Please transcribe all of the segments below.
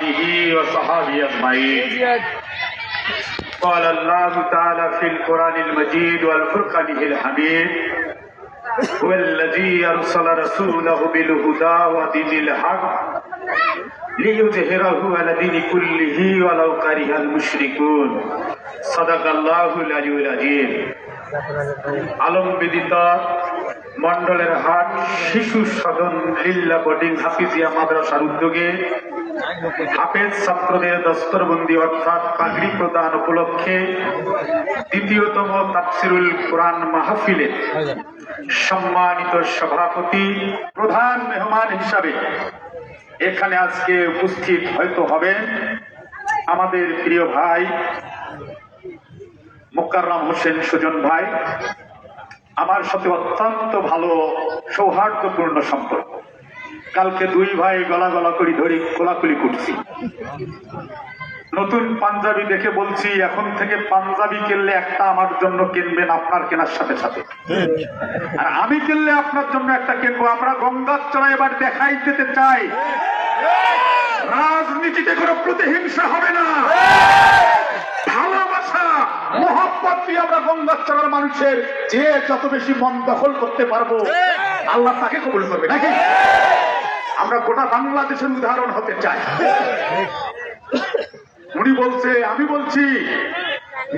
آله وصحبه أجمعين قال الله تعالى في القرآن المجيد والفرقان الحميد هو الذي أرسل رسوله بالهدى ودين الحق ليظهره على دين كله ولو كره المشركون صدق الله العلي العظيم আলম বিদিত মন্ডলের হাট শিশু সদন লিল্লা বোর্ডিং হাফিজিয়া মাদ্রাসার উদ্যোগে হাফেজ ছাত্রদের দস্তরবন্দি অর্থাৎ পাগড়ি প্রদান উপলক্ষে দ্বিতীয়তম তাফসিরুল কোরআন মাহফিলে সম্মানিত সভাপতি, প্রধান মেহমান হিসাবে এখানে আজকে উপস্থিত হয়তো হবেন আমাদের প্রিয় ভাই মোকাররাম হোসেন সুজন ভাই। আমার সাথে অত্যন্ত ভালো সৌহার্দ্যপূর্ণ সম্পর্ক। কালকে দুই ভাই গলা গলা করে ধরে, কোলাকুলি করছি। নতুন পাঞ্জাবি দেখে বলছি, এখন থেকে পাঞ্জাবি কিনলে একটা আমার জন্য কিনবেন আপনার কেনার সাথে সাথে। আর আমি কিনলে আপনার জন্য একটা কিনবো। আমরা গঙ্গার চড়া এবার দেখাই দিতে চাই। রাজনীতিতে কোনো প্রতিহিংসা হবে না। ভালোবাসা, মহব্বত দিয়ে আমরা গঙ্গাচড়ার মানুষের যে যত বেশি মন দখল করতে পারব, আল্লাহ তাকে কবুল করবে, নাকি? আমরা গোটা বাংলাদেশের উদাহরণ হতে চাই। উনি বলছে, আমি বলছি,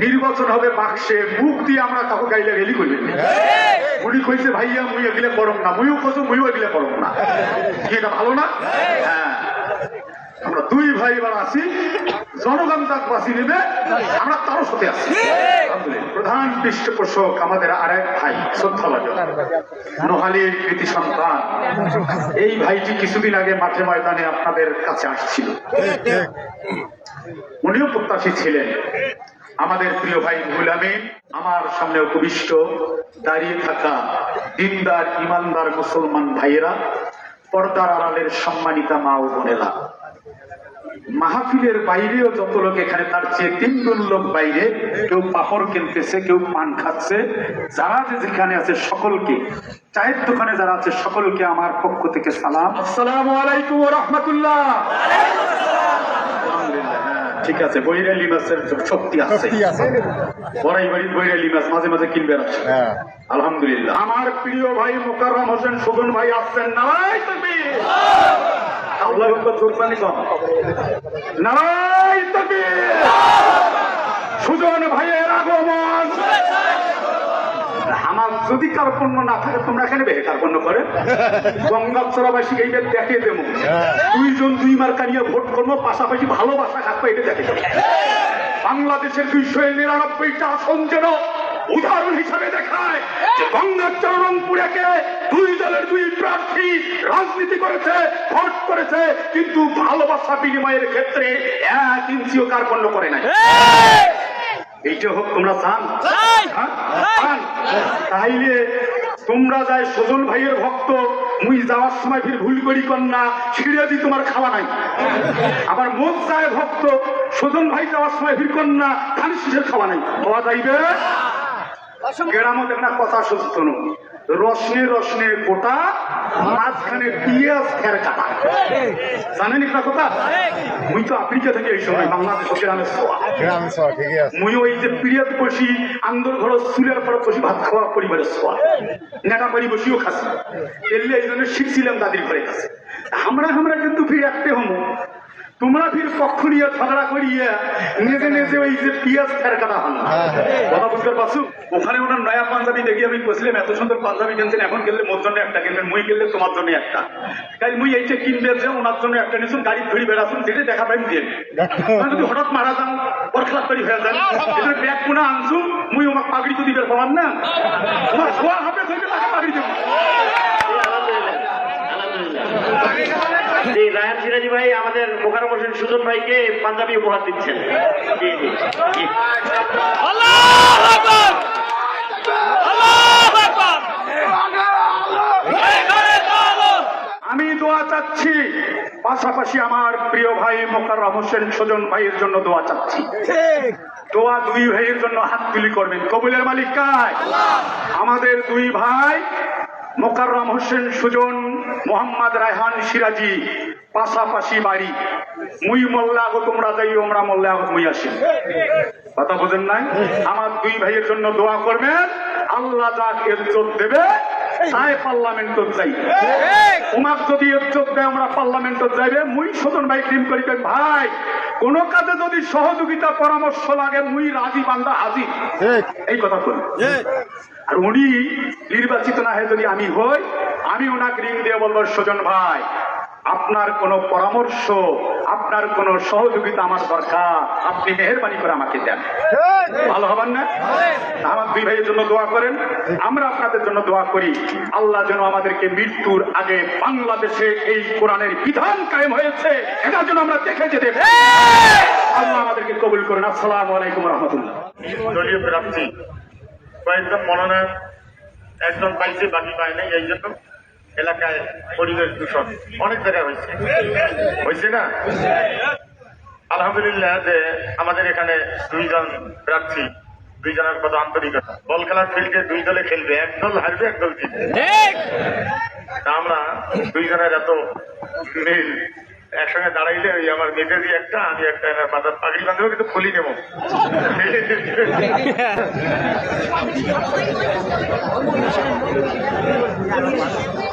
নির্বাচন হবে বাক্সে, মুখ দিয়ে আমরা কাকু গাইলে রেলি করি উনি কইছে, ভাইয়া মুই এগুলো করম না। মুইও কইছো মুইও এগুলো করম না। কি, এটা ভালো না? হ্যাঁ দুই ভাই এবার আছি জনগণ তাক বাঁচি নেবে, আমরা তারও সাথে আছি। প্রধান পৃষ্ঠপোষক আমাদের আরেক ভাই, শ্রদ্ধাভাজন। নোহালির কৃতি সন্তান। এই ভাইটি কিছুদিন আগে মাঠে ময়দানে আপনাদের কাছে আসছিল। উনিও প্রত্যাশী ছিলেন। আমাদের প্রিয় ভাই গুলামিন আমার সামনে উপবিষ্ট, দাঁড়িয়ে থাকা দিনদার, ইমানদার মুসলমান ভাইয়েরা, পর্দার আড়ালের সম্মানিতা মা ও বোনেরা। মাহফিলের বাইরেও যত লোক এখানে তার চেয়ে তিনগুণ লোক বাইরে কেউ পাপড় কিনতেছে কেউ পান খাচ্ছে। যারা যে যেখানে আছে সকলকে চায়ের দোকানে যারা আছে সকলকে আমার পক্ষ থেকে সালাম। আসসালামু আলাইকুম ওয়া রাহমাতুল্লাহ। আলহামদুলিল্লাহ, হ্যাঁ, ঠিক আছে বৈরালি মাছের শক্তি আছে। বড়াই বাড়ির বৈরালি মাছ মাঝে মাঝে কিনবে রাখছে হ্যাঁ। আলহামদুলিল্লাহ। আমার প্রিয় ভাই মোকাররম হোসেন সুগন ভাই আসছেন। তকবীর। আল্লাহ আকবার জোর পানি কম আগমন। আমার যদি কার্পণ্য না থাকে, তোমরা এখানে বেহে কার্পণ্য করে? গঙ্গাচরাবাসী এইটা দেখে দেবো। দুইজন দুই মার্কা ভোট করব, পাশাপাশি ভালোবাসা থাকব এটা দেখে বাংলাদেশের দুইশো নিরানব্বইটা আসন যেন উদাহরণ হিসাবে দেখায় যে গঙ্গাচর রংপুরেকে দুই দলের দুই প্রার্থী রাজনীতি করেছে ভোট করেছে কিন্তু ভালোবাসা বিনিময়ের ক্ষেত্রে এক ইঞ্চিও কার্পণ্য করে নাই। এইটা হোক তোমরা চান? হ্যাঁ? তাইলে তোমরা যাই সজল ভাইয়ের ভক্ত মুই যাওয়ার সময় ফির ভুল করি কন্যা ছিঁড়ে দি তোমার খাওয়া নাই। আবার মোট যায় ভক্ত সজল ভাই যাওয়ার সময় ফির কন্যা ধানি শিশের খাওয়া নাই। হওয়া যাইবে? গ্রামত একটা কথা রসনে রসনে গোটা মাঝখানে পিঁয়াজ খের কাটা। জানেন একটা কথা? মুই তো আফ্রিকা থেকে এই সময় বাংলাদেশ গ্রাম মুই ওই যে পিরিয়ড বসি আন্দোল ঘর চুলের পর বসি ভাত খাওয়া পরিবারের ছোয়া। নেটা বাড়ি বসিও খাসি। এলে এই জন্য শিখছিলাম দাদির ঘরে কাছে আমরা আমরা কিন্তু ফিরে একটে হমো। তোমরা ফির পক্ষ নিয়ে ঝগড়া করিয়ে নিজে নিজে ওই যে পিয়াজ ফের কাটা হন কথা বুঝতে পারছ? ওখানে ওনার নয়া পাঞ্জাবি দেখি আমি বসলাম এত সুন্দর পাঞ্জাবি কিনছেন এখন কিনলে মোর জন্য একটা কিনবেন মুই কিনলে তোমার জন্য একটা। তাই মুই এইটা কিনবে যে ওনার জন্য একটা নিছুন গাড়ি ধরি বেড়াছুন যেটা দেখা পাই দিয়ে। আর যদি হঠাৎ মারা যান ওর খেলা করি হয়ে যান এদের ব্যাগ কোনা আনছু মুই ওমাক পাগড়ি তো বের পাবান না। তোমার খোয়া হবে ধরবে তাকে পাগড়ি দেবো। রায়ান সিরাজি ভাই, আমাদের মোকারম হোসেন সুজন ভাইকে পাঞ্জাবি উপহার দিচ্ছেন। আমি দোয়া চাচ্ছি, পাশাপাশি আমার প্রিয় ভাই মোকাররম হোসেন সুজন ভাইয়ের জন্য দোয়া চাচ্ছি। দোয়া দুই ভাইয়ের জন্য হাত তুলি করবেন। কবুলের মালিক কায় আমাদের দুই ভাই, মোকাররম হোসেন সুজন মোহাম্মদ রায়হান সিরাজি পাশাপাশি বাড়ি। মুই মোল্লা আগো তোমরা যাই আমরা মোল্লা মুই আসি। কথা বোঝেন নাই? আমার দুই ভাইয়ের জন্য দোয়া করবেন। আল্লাহ যাক ইজ্জত দেবে তাই পার্লামেন্টত যাই। তোমাক যদি ইজ্জত দেয় আমরা পার্লামেন্টত যাইবে। মুই সদন ভাই ক্রিম করিবেন ভাই। কোন কাজে যদি সহযোগিতা পরামর্শ লাগে মুই রাজি বান্দা হাজির। এই কথা বলি। আর উনি নির্বাচিত না হয়ে যদি আমি হই আমি ওনাকে রিং দিয়ে বলব, সজন ভাই, আপনার কোনো পরামর্শ, আপনার কোন সহযোগিতা আমার দরকার। আপনি মেহরবানি করে আমাকে দেন। ভালো হবেন না? আমার দুই ভাইয়ের জন্য দোয়া করেন। আমরা আপনাদের জন্য দোয়া করি। আল্লাহ যেন আমাদেরকে মৃত্যুর আগে বাংলাদেশে এই কোরআনের বিধান কায়েম হয়েছে। এটা যেন আমরা দেখে যেতে আল্লাহ আমাদেরকে কবুল করেন। আসসালাম আলাইকুম রহমতুল্লাহ। দলীয় মনোনয়ন, একজন পাইছে, বাকি পায় নাই, এই জন্য এলাকায় পরিবেশ দূষণ অনেক জায়গায় হয়েছে। হয়েছে না? আলহামদুলিল্লাহ যে আমাদের এখানে দুইজন প্রার্থী দুইজনের কত আন্তরিকতা। বল খেলার ফিল্ডে দুই দলে খেলবে এক দল হারবে এক দল জিতবে। আমরা দুইজনের এত মিল একসঙ্গে দাঁড়াইলে ওই আমার মেজেরি একটা আমি একটা এনার বাজার পাগড়ি বাঁধবো কিন্তু খুলি নেব।